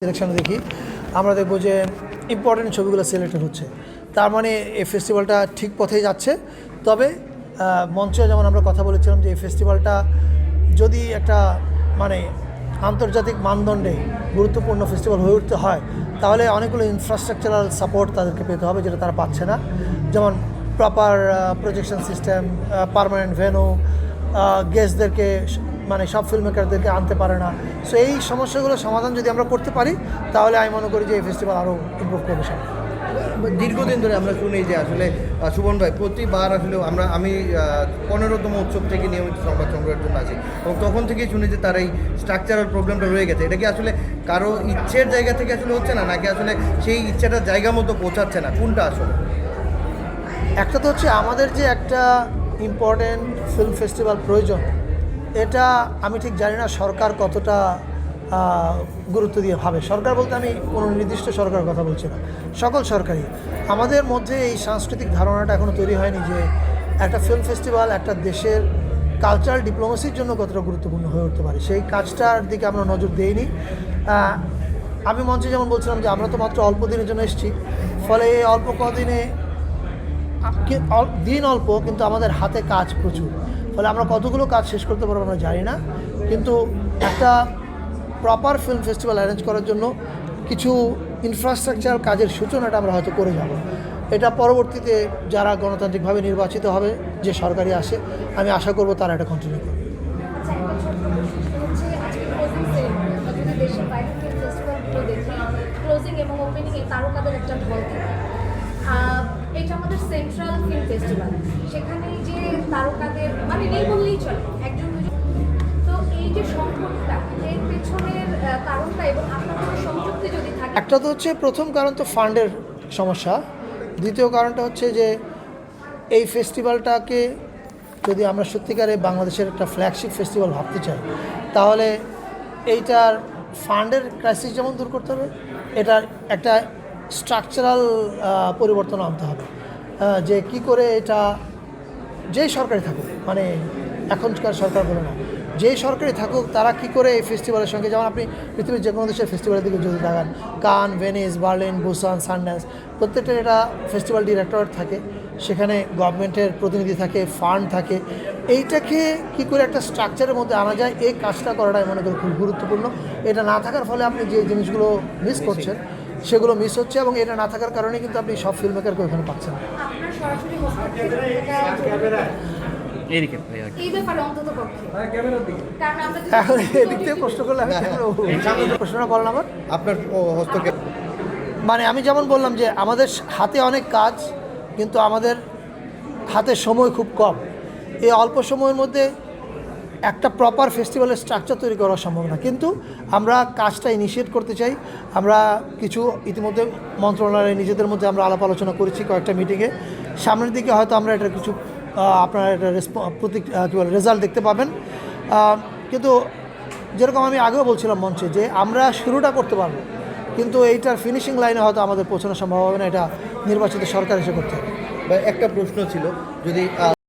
Selection দেখি। আমরা দেখব যে ইম্পর্টেন্ট ছবিগুলো সিলেক্টেড হচ্ছে। তার মানে এই ফেস্টিভ্যালটা ঠিক পথেই যাচ্ছে। তবে মঞ্চে যেমন আমরা কথা বলেছিলাম যে এই ফেস্টিভ্যালটা যদি একটা মানে আন্তর্জাতিক মানদণ্ডে গুরুত্বপূর্ণ ফেস্টিভ্যাল হয়ে উঠতে হয়, তাহলে অনেকগুলো ইনফ্রাস্ট্রাকচারাল সাপোর্ট তাদেরকে পেতে হবে যেটা তারা পাচ্ছে না। যেমন proper projection system permanent venue গেস্টদেরকে মানে সব ফিল্ম মেকারদেরকে আনতে পারে না। সো এই সমস্যাগুলো সমাধান যদি আমরা করতে পারি তাহলে আমি মনে করি যে এই ফেস্টিভ্যাল আরও ইমপ্রুভ করবে সামনে দীর্ঘদিন ধরে আমরা শুনি যে আসলে সুবন ভাই প্রতিবার আসলে আমরা আমি পনেরোতম উৎসব থেকে নিয়মিত সংবাদ সংগ্রহের জন্য আছি এবং তখন থেকেই শুনি যে তার এই স্ট্রাকচারাল প্রবলেমটা রয়ে গেছে। এটা কি আসলে কারও ইচ্ছের জায়গা থেকে আসলে হচ্ছে না? নাকি আসলে সেই ইচ্ছাটা জায়গা মতো পৌঁছাচ্ছে না? কোনটা আসলে? একটা তো হচ্ছে আমাদের যে একটা ইম্পর্টেন্ট ফিল্ম ফেস্টিভ্যাল প্রয়োজন এটা আমি ঠিক জানি না সরকার কতটা গুরুত্ব দিয়ে ভাবে। সরকার বলতে আমি কোনো নির্দিষ্ট সরকারের কথা বলছি না। সকল সরকারি। আমাদের মধ্যে এই সাংস্কৃতিক ধারণাটা এখনও তৈরি হয়নি যে একটা ফিল্ম ফেস্টিভ্যাল একটা দেশের কালচারাল ডিপ্লোমেসির জন্য কতটা গুরুত্বপূর্ণ হয়ে উঠতে পারে। সেই কাজটার দিকে আমরা নজর দিইনি। আমি মঞ্চে যেমন বলছিলাম যে আমরা তো মাত্র অল্প দিনের জন্য এসেছি। ফলে এই অল্প কদিনে দিন অল্প কিন্তু আমাদের হাতে কাজ প্রচুর। ফলে আমরা কতগুলো কাজ শেষ করতে পারব আমরা জানি না। কিন্তু একটা প্রপার ফিল্ম ফেস্টিভ্যাল অ্যারেঞ্জ করার জন্য কিছু ইনফ্রাস্ট্রাকচার কাজের সূচনাটা আমরা হয়তো করে যাব। এটা পরবর্তীতে যারা গণতান্ত্রিকভাবে নির্বাচিত হবে যে সরকারি আসে আমি আশা করব তারা এটা কন্টিনিউ করবে। আচ্ছা, closing এবং এ তারকাদের একটা থাকে। আমাদের সেন্ট্রাল ফিল্ম ফেস্টিভ্যাল সেখানে যে তারকাদের মানে নেই বললেই চলে, একজন তো এই যে সংকটটা এর পেছনের কারণটা এবং আপনাদের সংযুক্তি যদি থাকে। একটা তো হচ্ছে প্রথম কারণ তো ফান্ডের সমস্যা। দ্বিতীয় কারণটা হচ্ছে যে এই ফেস্টিভ্যালটাকে যদি আমরা সত্যিকারে বাংলাদেশের একটা ফ্ল্যাগশিপ ফেস্টিভ্যাল ভাবতে চাই, তাহলে এইটার ফান্ডের ক্রাইসিস যেমন দূর করতে হবে, এটার একটা স্ট্রাকচারাল পরিবর্তন আনতে হবে। যে কি করে এটা যেই সরকারি থাকুক মানে এখনকার সরকার বলে না যেই সরকারি থাকুক তারা কি করে এই ফেস্টিভ্যালের সঙ্গে যেমন আপনি পৃথিবীর যে কোনো দেশের ফেস্টিভ্যালের দিকে যদি তাকান কান ভেনিস বার্লিন বুসান সানড্যান্স প্রত্যেকটা এটা ফেস্টিভ্যাল ডিরেক্টরেট থাকে সেখানে গভর্নমেন্টের প্রতিনিধি থাকে ফান্ড থাকে এইটাকে কি করে একটা স্ট্রাকচারের মধ্যে আনা যায় এই কাজটা করাটা আমি মনে করি খুব গুরুত্বপূর্ণ। এটা না থাকার ফলে আপনি যে জিনিসগুলো মিস করছেন সেগুলো মিস হচ্ছে এবং এটা না থাকার কারণে কিন্তু আপনি সব ফিল্ম মেকারকে ওখানে পাচ্ছেন সরাসরি এদিকে ভাই আর কি। এই ব্যাপারে অন্তত পক্ষে। কারণ আমরা এখন এদিক থেকে প্রশ্ন প্রশ্নটা আমার আপনার হস্তক্ষেপ মানে আমি যেমন বললাম যে আমাদের হাতে অনেক কাজ কিন্তু আমাদের হাতে সময় খুব কম। এই অল্প সময়ের মধ্যে একটা প্রপার ফেস্টিভ্যালের স্ট্রাকচার তৈরি করা সম্ভব না। কিন্তু আমরা কাজটা ইনিশিয়েট করতে চাই। আমরা কিছু ইতিমধ্যে মন্ত্রণালয়ে নিজেদের মধ্যে আমরা আলাপ আলোচনা করেছি কয়েকটা মিটিংয়ে সামনের দিকে হয়তো আমরা এটা কিছু আপনারা রেসপ- প্রতি কী বলে রেজাল্ট দেখতে পাবেন। কিন্তু যেরকম আমি আগেও বলছিলাম মঞ্চে যে আমরা শুরুটা করতে পারব, কিন্তু এইটার ফিনিশিং লাইনে হয়তো আমাদের পৌঁছানো সম্ভব হবে না, এটা নির্বাচিত সরকার এসে করতে হবে। একটা প্রশ্ন ছিল, যদি